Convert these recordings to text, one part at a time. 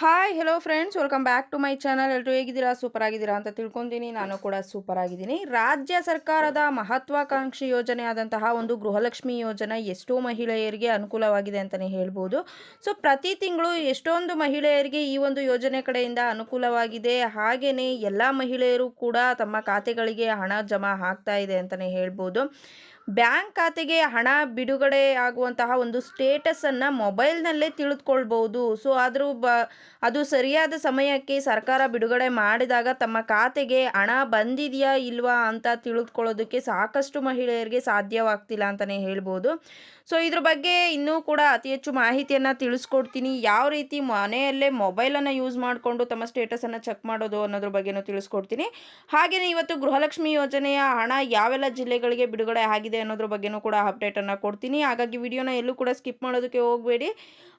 Hi hello friends welcome back to my channel ಎಲ್ಲರೂ ಹೇಗಿದ್ದೀರಾ? Super ಆಗಿದ್ದೀರಾ ಅಂತ ತಿಳ್ಕೊತೀನಿ. ನಾನು ಕೂಡ ಸೂಪರ್ ಆಗಿದ್ದೀನಿ. ರಾಜ್ಯ ಸರ್ಕಾರದ ಮಹತ್ವಾಕಾಂಕ್ಷಿ ಯೋಜನೆ ಆದಂತಹ ಒಂದು ಗೃಹಲಕ್ಷ್ಮಿ ಯೋಜನೆ ಎಷ್ಟೋ ಮಹಿಳೆಯರಿಗೆ ಅನುಕೂಲವಾಗಿದೆ ಅಂತಲೇ ಹೇಳ್ಬೋದು. ಸೊ ಪ್ರತಿ ತಿಂಗಳು ಎಷ್ಟೊಂದು ಮಹಿಳೆಯರಿಗೆ ಈ ಒಂದು ಯೋಜನೆ ಕಡೆಯಿಂದ ಅನುಕೂಲವಾಗಿದೆ. ಹಾಗೆಯೇ ಎಲ್ಲ ಮಹಿಳೆಯರು ಕೂಡ ತಮ್ಮ ಖಾತೆಗಳಿಗೆ ಹಣ ಜಮಾ ಆಗ್ತಾ ಇದೆ ಅಂತಲೇ ಹೇಳ್ಬೋದು. ಬ್ಯಾಂಕ್ ಖಾತೆಗೆ ಹಣ ಬಿಡುಗಡೆ ಆಗುವಂತಹ ಒಂದು ಸ್ಟೇಟಸನ್ನು ಮೊಬೈಲ್ನಲ್ಲೇ ತಿಳಿದುಕೊಳ್ಬೋದು ಸೊ ಆದರೂ ಬ, ಅದು ಸರಿಯಾದ ಸಮಯಕ್ಕೆ ಸರ್ಕಾರ ಬಿಡುಗಡೆ ಮಾಡಿದಾಗ ತಮ್ಮ ಖಾತೆಗೆ ಹಣ ಬಂದಿದೆಯಾ ಇಲ್ವಾ ಅಂತ ತಿಳಿದುಕೊಳ್ಳೋದಕ್ಕೆ ಸಾಕಷ್ಟು ಮಹಿಳೆಯರಿಗೆ ಸಾಧ್ಯವಾಗ್ತಿಲ್ಲ ಅಂತಲೇ ಹೇಳ್ಬೋದು. ಸೊ ಇದ್ರ ಬಗ್ಗೆ ಇನ್ನೂ ಕೂಡ ಅತಿ ಹೆಚ್ಚು ಮಾಹಿತಿಯನ್ನು ತಿಳಿಸ್ಕೊಡ್ತೀನಿ. ಯಾವ ರೀತಿ ಮನೆಯಲ್ಲೇ ಮೊಬೈಲನ್ನು ಯೂಸ್ ಮಾಡಿಕೊಂಡು ತಮ್ಮ ಸ್ಟೇಟಸನ್ನು ಚೆಕ್ ಮಾಡೋದು ಅನ್ನೋದ್ರ ಬಗ್ಗೆನೂ ತಿಳಿಸ್ಕೊಡ್ತೀನಿ. ಹಾಗೆಯೇ ಇವತ್ತು ಗೃಹಲಕ್ಷ್ಮಿ ಯೋಜನೆಯ ಹಣ ಯಾವೆಲ್ಲ ಜಿಲ್ಲೆಗಳಿಗೆ ಬಿಡುಗಡೆ ಆಗಿದೆ ಅನ್ನೋದ್ರ ಬಗ್ಗೆನೂ ಕೂಡ ಅಪ್ಡೇಟನ್ನು ಕೊಡ್ತೀನಿ. ಹಾಗಾಗಿ ವಿಡಿಯೋನ ಎಲ್ಲೂ ಕೂಡ ಸ್ಕಿಪ್ ಮಾಡೋದಕ್ಕೆ ಹೋಗಬೇಡಿ.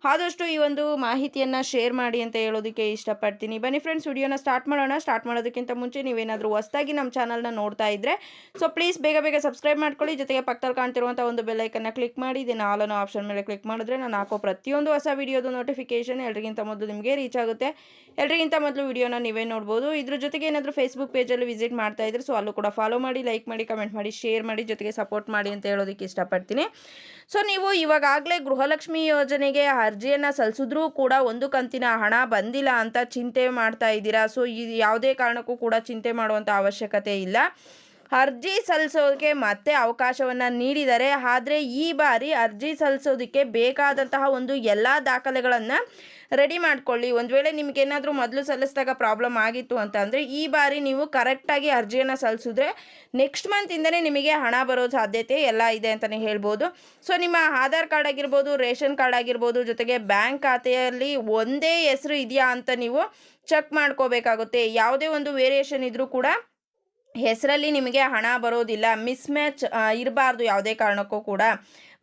ಆದಷ್ಟು ಈ ಒಂದು ಮಾಹಿತಿಯನ್ನು ಶೇರ್ ಮಾಡಿ ಅಂತ ಹೇಳೋದಕ್ಕೆ ಇಷ್ಟಪಡ್ತೀನಿ. ಬನ್ನಿ ಫ್ರೆಂಡ್ಸ್ ವಿಡಿಯೋನ ಸ್ಟಾರ್ಟ್ ಮಾಡೋಣ. ಸ್ಟಾರ್ಟ್ ಮಾಡೋದಕ್ಕಿಂತ ಮುಂಚೆ ನೀವೇನಾದರೂ ಹೊಸದಾಗಿ ನಮ್ಮ ಚಾನಲ್ನ ನೋಡ್ತಾ ಇದ್ದರೆ ಸೊ ಪ್ಲೀಸ್ ಬೇಗ ಬೇಗ ಸಬ್ಸ್ಕ್ರೈಬ್ ಮಾಡ್ಕೊಳ್ಳಿ. ಜೊತೆಗೆ ಪಕ್ಕದಲ್ಲಿ ಕಾಣ್ತಿರುವಂಥ ಒಂದು ಬೆಲ್ಲೈಕನ್ನು ಕ್ಲಿಕ್ ಮಾಡಿ. ಇದನ್ನು ಅನ್ನೋ ಆಪ್ಷನ್ ಮೇಲೆ ಕ್ಲಿಕ್ ಮಾಡಿದ್ರೆ ನಾನು ಹಾಕೋ ಪ್ರತಿಯೊಂದು ಹೊಸ ವಿಡಿಯೋದು ನೋಟಿಫಿಕೇಷನ್ ಎಲ್ರಿಗಿಂತ ಮೊದಲು ನಿಮಗೆ ರೀಚ್ ಆಗುತ್ತೆ. ಎಲ್ರಿಗಿಂತ ಮೊದಲು ವಿಡಿಯೋನ ನೀವೇ ನೋಡ್ಬೋದು. ಇದ್ರ ಜೊತೆಗೆ ಏನಾದರೂ ಫೇಸ್ಬುಕ್ ಪೇಜಲ್ಲಿ ವಿಸಿಟ್ ಮಾಡ್ತಾ ಇದ್ರೆ ಸೊ ಅಲ್ಲೂ ಕೂಡ ಫಾಲೋ ಮಾಡಿ ಲೈಕ್ ಮಾಡಿ ಕಮೆಂಟ್ ಮಾಡಿ ಶೇರ್ ಮಾಡಿ, ಜೊತೆಗೆ ಸಪೋರ್ಟ್ ಮಾಡಿ ಅಂತ ಹೇಳೋದಕ್ಕೆ ಇಷ್ಟಪಡ್ತೀನಿ. ಸೊ ನೀವು ಇವಾಗಲೇ ಗೃಹಲಕ್ಷ್ಮಿ ಯೋಜನೆಗೆ ಅರ್ಜಿಯನ್ನು ಸಲ್ಲಿಸಿದ್ರೂ ಕೂಡ ಒಂದು ಕಂತಿನ ಹಣ ಬಂದಿಲ್ಲ ಅಂತ ಚಿಂತೆ ಮಾಡ್ತಾ ಇದ್ದೀರಾ? ಸೊ ಇದು ಯಾವುದೇ ಕಾರಣಕ್ಕೂ ಕೂಡ ಚಿಂತೆ ಮಾಡುವಂಥ ಅವಶ್ಯಕತೆ ಇಲ್ಲ. ಅರ್ಜಿ ಸಲ್ಲಿಸೋದಕ್ಕೆ ಮತ್ತೆ ಅವಕಾಶವನ್ನು ನೀಡಿದ್ದಾರೆ ಆದರೆ ಈ ಬಾರಿ ಅರ್ಜಿ ಸಲ್ಲಿಸೋದಕ್ಕೆ ಬೇಕಾದಂತಹ ಒಂದು ಎಲ್ಲ ದಾಖಲೆಗಳನ್ನು ರೆಡಿ ಮಾಡ್ಕೊಳ್ಳಿ. ಒಂದು ವೇಳೆ ನಿಮಗೇನಾದರೂ ಮೊದಲು ಸಲ್ಲಿಸಿದಾಗ ಪ್ರಾಬ್ಲಮ್ ಆಗಿತ್ತು ಅಂತ ಅಂದರೆ, ಈ ಬಾರಿ ನೀವು ಕರೆಕ್ಟಾಗಿ ಅರ್ಜಿಯನ್ನು ಸಲ್ಲಿಸಿದ್ರೆ ನೆಕ್ಸ್ಟ್ ಮಂತಿಂದನೇ ನಿಮಗೆ ಹಣ ಬರೋ ಸಾಧ್ಯತೆ ಎಲ್ಲ ಇದೆ ಅಂತಲೇ ಹೇಳ್ಬೋದು. ಸೊ ನಿಮ್ಮ ಆಧಾರ್ ಕಾರ್ಡ್ ಆಗಿರ್ಬೋದು, ರೇಷನ್ ಕಾರ್ಡ್ ಆಗಿರ್ಬೋದು, ಜೊತೆಗೆ ಬ್ಯಾಂಕ್ ಖಾತೆಯಲ್ಲಿ ಒಂದೇ ಹೆಸರು ಇದೆಯಾ ಅಂತ ನೀವು ಚೆಕ್ ಮಾಡ್ಕೋಬೇಕಾಗುತ್ತೆ. ಯಾವುದೇ ಒಂದು ವೇರಿಯೇಷನ್ ಇದ್ದರೂ ಕೂಡ ಹೆಸರಲ್ಲಿ ನಿಮಗೆ ಹಣ ಬರೋದಿಲ್ಲ ಮಿಸ್ ಮ್ಯಾಚ್ ಇರಬಾರ್ದು ಯಾವುದೇ ಕಾರಣಕ್ಕೂ ಕೂಡ.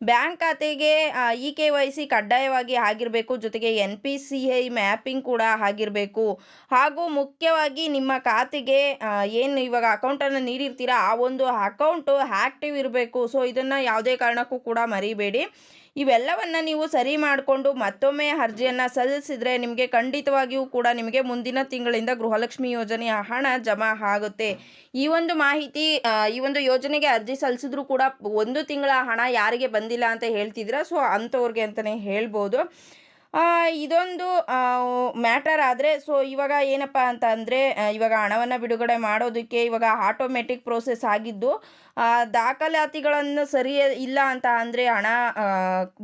ಬ್ಯಾಂಕ್ ಖಾತೆಗೆ ಇ ಕೆ ವೈ ಸಿ ಕಡ್ಡಾಯವಾಗಿ ಆಗಿರಬೇಕು, ಜೊತೆಗೆ N P C I mapping ಕೂಡ ಆಗಿರಬೇಕು. ಹಾಗೂ ಮುಖ್ಯವಾಗಿ ನಿಮ್ಮ ಖಾತೆಗೆ ಏನು ಇವಾಗ ಅಕೌಂಟನ್ನು ನೀಡಿರ್ತೀರಾ, ಆ ಒಂದು ಅಕೌಂಟು ಆ್ಯಕ್ಟಿವ್ ಇರಬೇಕು. ಸೊ ಇದನ್ನು ಯಾವುದೇ ಕಾರಣಕ್ಕೂ ಕೂಡ ಮರಿಬೇಡಿ. ಇವೆಲ್ಲವನ್ನು ನೀವು ಸರಿ ಮಾಡಿಕೊಂಡು ಮತ್ತೊಮ್ಮೆ ಅರ್ಜಿಯನ್ನು ಸಲ್ಲಿಸಿದರೆ ನಿಮಗೆ ಖಂಡಿತವಾಗಿಯೂ ಕೂಡ ನಿಮಗೆ ಮುಂದಿನ ತಿಂಗಳಿಂದ ಗೃಹಲಕ್ಷ್ಮಿ ಯೋಜನೆಯ ಹಣ ಜಮಾ ಆಗುತ್ತೆ. ಈ ಒಂದು ಮಾಹಿತಿ ಈ ಒಂದು ಯೋಜನೆಗೆ ಅರ್ಜಿ ಸಲ್ಲಿಸಿದ್ರು ಕೂಡ ಒಂದು ತಿಂಗಳ ಹಣ ಯಾರಿಗೆ ಬಂದಿಲ್ಲ ಅಂತ ಹೇಳ್ತಿದ್ದೀರಾ? ಸೊ ಅಂಥವ್ರಿಗೆ ಅಂತಲೇ ಹೇಳ್ಬೋದು. ಇದೊಂದು ಮ್ಯಾಟರ್ ಆದರೆ, ಸೊ, ಇವಾಗ ಏನಪ್ಪ ಅಂತ ಅಂದರೆ ಇವಾಗ ಹಣವನ್ನು ಬಿಡುಗಡೆ ಮಾಡೋದಕ್ಕೆ ಇವಾಗ ಆಟೋಮೆಟಿಕ್ ಪ್ರೋಸೆಸ್ ಆಗಿದ್ದು ದಾಖಲಾತಿಗಳನ್ನು ಸರಿ ಇಲ್ಲ ಅಂತ ಅಂದರೆ ಹಣ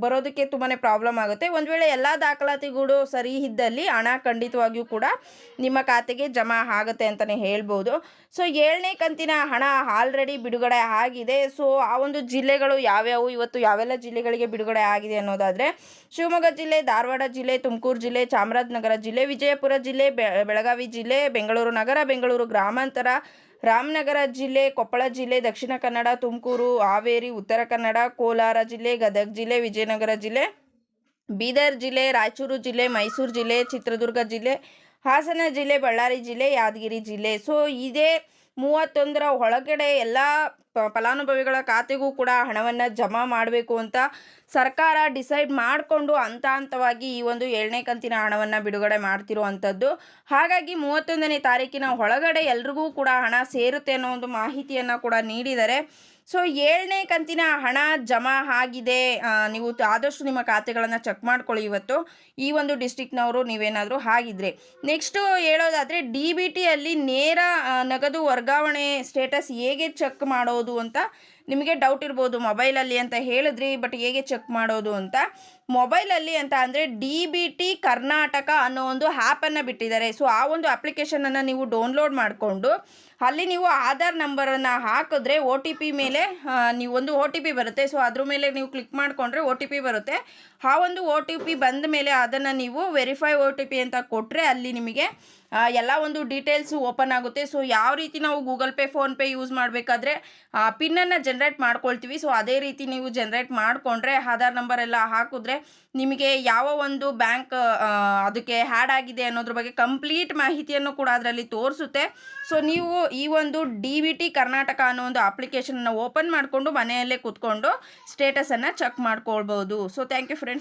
ಬರೋದಕ್ಕೆ ತುಂಬಾ ಪ್ರಾಬ್ಲಮ್ ಆಗುತ್ತೆ. ಒಂದು ವೇಳೆ ಎಲ್ಲ ದಾಖಲಾತಿಗಳು ಸರಿ ಇದ್ದಲ್ಲಿ ಹಣ ಖಂಡಿತವಾಗಿಯೂ ಕೂಡ ನಿಮ್ಮ ಖಾತೆಗೆ ಜಮಾ ಆಗುತ್ತೆ ಅಂತಲೇ ಹೇಳ್ಬೋದು. ಸೊ, ಏಳನೇ ಕಂತಿನ ಹಣ ಆಲ್ರೆಡಿ ಬಿಡುಗಡೆ ಆಗಿದೆ. ಸೊ, ಆ ಒಂದು ಜಿಲ್ಲೆಗಳು ಯಾವ್ಯಾವು, ಇವತ್ತು ಯಾವೆಲ್ಲ ಜಿಲ್ಲೆಗಳಿಗೆ ಬಿಡುಗಡೆ ಆಗಿದೆ ಅನ್ನೋದಾದರೆ, ಶಿವಮೊಗ್ಗ ಜಿಲ್ಲೆ ಧಾರವಾಡ ಜಿಲ್ಲೆ, ತುಮಕೂರು ಜಿಲ್ಲೆ, ಚಾಮರಾಜನಗರ ಜಿಲ್ಲೆ, ವಿಜಯಪುರ ಜಿಲ್ಲೆ ಬೆಳಗಾವಿ ಜಿಲ್ಲೆ, ಬೆಂಗಳೂರು ನಗರ, ಬೆಂಗಳೂರು ಗ್ರಾಮಾಂತರ, ರಾಮನಗರ ಜಿಲ್ಲೆ, ಕೊಪ್ಪಳ ಜಿಲ್ಲೆ, ದಕ್ಷಿಣ ಕನ್ನಡ, ತುಮಕೂರು, ಹಾವೇರಿ, ಉತ್ತರ ಕನ್ನಡ, ಕೋಲಾರ ಜಿಲ್ಲೆ, ಗದಗ ಜಿಲ್ಲೆ, ವಿಜಯನಗರ ಜಿಲ್ಲೆ, ಬೀದರ್ ಜಿಲ್ಲೆ, ರಾಯಚೂರು ಜಿಲ್ಲೆ, ಮೈಸೂರು ಜಿಲ್ಲೆ, ಚಿತ್ರದುರ್ಗ ಜಿಲ್ಲೆ, ಹಾಸನ ಜಿಲ್ಲೆ, ಬಳ್ಳಾರಿ ಜಿಲ್ಲೆ, ಯಾದಗಿರಿ ಜಿಲ್ಲೆ. ಸೊ ಇದೇ ಮೂವತ್ತೊಂದರ ಒಳಗಡೆ ಎಲ್ಲ ಫಲಾನುಭವಿಗಳ ಖಾತೆಗೂ ಕೂಡ ಹಣವನ್ನು ಜಮಾ ಮಾಡಬೇಕು ಅಂತ ಸರ್ಕಾರ ಡಿಸೈಡ್ ಮಾಡಿಕೊಂಡು ಹಂತ ಹಂತವಾಗಿ ಈ ಒಂದು ಏಳನೇ ಕಂತಿನ ಹಣವನ್ನು ಬಿಡುಗಡೆ ಮಾಡ್ತಿರುವಂಥದ್ದು ಹಾಗಾಗಿ ಮೂವತ್ತೊಂದನೇ ತಾರೀಕಿನ ಒಳಗಡೆ ಎಲ್ರಿಗೂ ಕೂಡ ಹಣ ಸೇರುತ್ತೆ ಅನ್ನೋ ಒಂದು ಮಾಹಿತಿಯನ್ನು ಕೂಡ ನೀಡಿದ್ದಾರೆ ಸೊ ಏಳನೇ ಕಂತಿನ ಹಣ ಜಮಾ ಆಗಿದೆ. ನೀವು ಆದಷ್ಟು ನಿಮ್ಮ ಖಾತೆಗಳನ್ನು ಚೆಕ್ ಮಾಡ್ಕೊಳ್ಳಿ ಇವತ್ತು. ಈ ಒಂದು ಡಿಸ್ಟಿಕ್ನವರು ನೀವೇನಾದರೂ ಆಗಿದ್ರೆ. ನೆಕ್ಸ್ಟು ಹೇಳೋದಾದರೆ ಡಿ ಬಿ ಟಿಯಲ್ಲಿ ನೇರ ನಗದು ವರ್ಗಾವಣೆ ಸ್ಟೇಟಸ್ ಹೇಗೆ ಚೆಕ್ ಮಾಡೋದು ಅಂತ ನಿಮಗೆ ಡೌಟ್ ಇರ್ಬೋದು ಮೊಬೈಲಲ್ಲಿ ಅಂತ ಹೇಳಿದ್ರಿ ಬಟ್ ಹೇಗೆ ಚೆಕ್ ಮಾಡೋದು ಅಂತ. ಮೊಬೈಲಲ್ಲಿ ಅಂತ ಅಂದರೆ ಡಿ ಬಿ ಟಿ ಕರ್ನಾಟಕ ಅನ್ನೋ ಒಂದು ಆ್ಯಪನ್ನು ಬಿಟ್ಟಿದ್ದಾರೆ. ಸೊ ಆ ಒಂದು ಅಪ್ಲಿಕೇಶನನ್ನು ನೀವು ಡೌನ್ಲೋಡ್ ಮಾಡಿಕೊಂಡು, ಅಲ್ಲಿ ನೀವು ಆಧಾರ್ ನಂಬರನ್ನು ಹಾಕಿದ್ರೆ ಒ ಟಿ ಪಿ ಮೇಲೆ ನೀವು ಒಂದು ಒ ಟಿ ಪಿ ಬರುತ್ತೆ. ಸೊ ಅದ್ರ ಮೇಲೆ ನೀವು ಕ್ಲಿಕ್ ಮಾಡಿಕೊಂಡ್ರೆ ಒ ಟಿ ಪಿ ಬರುತ್ತೆ. ಆ ಒಂದು ಒ ಟಿ ಪಿ ಬಂದ ಮೇಲೆ ಅದನ್ನು ನೀವು ವೆರಿಫೈ ಒ ಟಿ ಪಿ ಅಂತ ಕೊಟ್ಟರೆ ಅಲ್ಲಿ ನಿಮಗೆ ಎಲ್ಲ ಒಂದು ಡೀಟೇಲ್ಸು ಓಪನ್ ಆಗುತ್ತೆ. ಸೊ ಯಾವ ರೀತಿ ನಾವು ಗೂಗಲ್ ಪೇ ಫೋನ್ಪೇ ಯೂಸ್ ಮಾಡಬೇಕಾದ್ರೆ ಪಿನ್ನನ್ನು ಜನ್ರೇಟ್ ಮಾಡ್ಕೊಳ್ತೀವಿ. ಸೊ ಅದೇ ರೀತಿ ನೀವು ಜನ್ರೇಟ್ ಮಾಡಿಕೊಂಡ್ರೆ ಆಧಾರ್ ನಂಬರ್ ಎಲ್ಲ ಹಾಕಿದ್ರೆ, ನಿಮಗೆ ಯಾವ ಒಂದು ಬ್ಯಾಂಕ್ ಅದಕ್ಕೆ ಹ್ಯಾಡ್ ಆಗಿದೆ ಅನ್ನೋದ್ರ ಬಗ್ಗೆ ಕಂಪ್ಲೀಟ್ ಮಾಹಿತಿಯನ್ನು ಕೂಡ ಅದರಲ್ಲಿ ತೋರಿಸುತ್ತೆ. ಸೊ ನೀವು ಈ ಒಂದು ಡಿ ವಿ ಟಿ ಕರ್ನಾಟಕ ಅನ್ನೋ ಒಂದು ಅಪ್ಲಿಕೇಶನನ್ನು ಓಪನ್ ಮಾಡಿಕೊಂಡು ಮನೆಯಲ್ಲೇ ಕೂತ್ಕೊಂಡು ಸ್ಟೇಟಸನ್ನು ಚೆಕ್ ಮಾಡ್ಕೊಳ್ಬೋದು. So thank you friends